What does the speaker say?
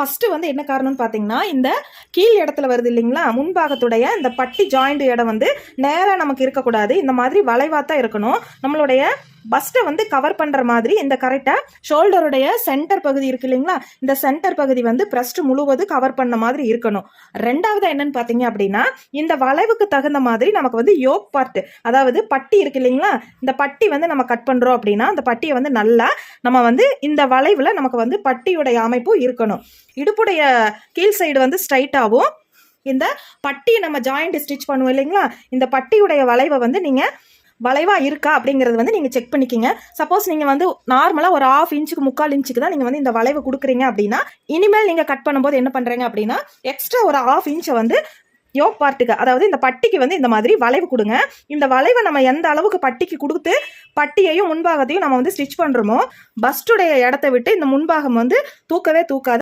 First வந்து என்ன காரணம்னு பார்த்தீங்கன்னா இந்த கீழ் இடத்துல வருது இல்லைங்களா? முன்பாகத்துடைய இந்த பட்டி ஜாயிண்ட் இடம் வந்து நேராக நமக்கு இருக்கக்கூடாது. இந்த மாதிரி வளைவாக தான் இருக்கணும். நம்மளுடைய பஸ்ட்டை வந்து கவர் பண்ணுற மாதிரி இந்த கரெக்டாக ஷோல்டருடைய சென்டர் பகுதி இருக்கு இல்லைங்களா? இந்த சென்டர் பகுதி வந்து பிரஸ்ட் முழுவதும் கவர் பண்ண மாதிரி இருக்கணும். ரெண்டாவது என்னன்னு பார்த்தீங்க அப்படின்னா இந்த வளைவுக்கு தகுந்த மாதிரி நமக்கு வந்து யோக் பார்ட் அதாவது பட்டி இருக்கு இல்லைங்களா? இந்த பட்டி வந்து நம்ம கட் பண்ணுறோம் அப்படின்னா அந்த பட்டியை வந்து நல்லா நம்ம வந்து இந்த வளைவில் நமக்கு வந்து பட்டியுடைய அமைப்பும் இருக்கணும். இடுப்புடைய கீழ் சைடு வந்து ஸ்ட்ரைட்டாகவும் இந்த பட்டியை நம்ம ஜாயிண்ட் ஸ்டிச் பண்ணுவோம் இல்லைங்களா? இந்த பட்டியுடைய வளைவை வந்து நீங்கள் வளைவாக இருக்கா அப்படிங்கிறது வந்து நீங்கள் செக் பண்ணிக்கிங்க. சப்போஸ் நீங்கள் வந்து நார்மலாக ஒரு ஆஃப் இன்ச்சுக்கு முக்கால் இன்ச்சுக்கு தான் நீங்கள் வந்து இந்த வளைவு கொடுக்குறீங்க அப்படின்னா இனிமேல் நீங்கள் கட் பண்ணும்போது என்ன பண்ணுறீங்க அப்படின்னா எக்ஸ்ட்ரா ஒரு ஆஃப் இன்ச்சை வந்து யோக் பார்ட்டுக்கு அதாவது இந்த பட்டிக்கு வந்து இந்த மாதிரி வளைவு கொடுங்க. இந்த வளைவை நம்ம எந்த அளவுக்கு பட்டிக்கு கொடுத்து பட்டியையும் முன்பாகத்தையும் நம்ம வந்து ஸ்டிச் பண்ணுறோமோ பஸ்டுடைய இடத்த விட்டு இந்த முன்பாகம் வந்து தூக்கவே தூக்காது.